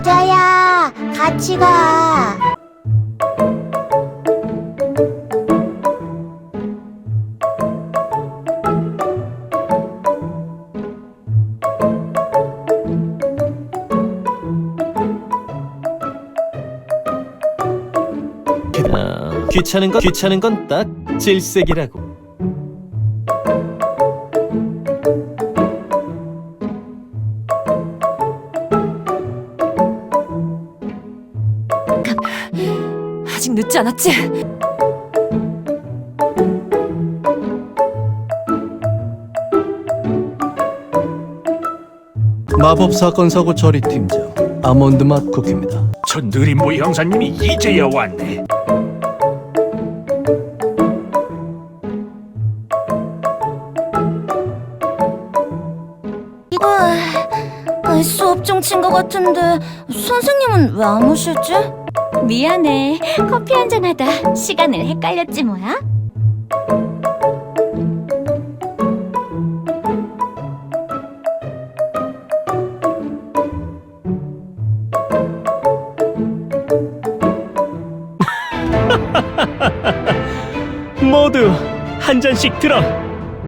모자야, 같이 가. 아, 귀찮은 건 귀찮은 건 딱 질색이라고. 아직 늦지 않았지? 마법 사건 사고 처리 팀장 아몬드 맛 쿠키입니다. 저 느림보 형사님이 이제야 왔네. 아, 수업 중친 것 같은데 선생님은 왜 안 오시지? 미안해. 커피 한잔 하다 시간을 헷갈렸지 뭐야? 모두 한 잔씩 들어.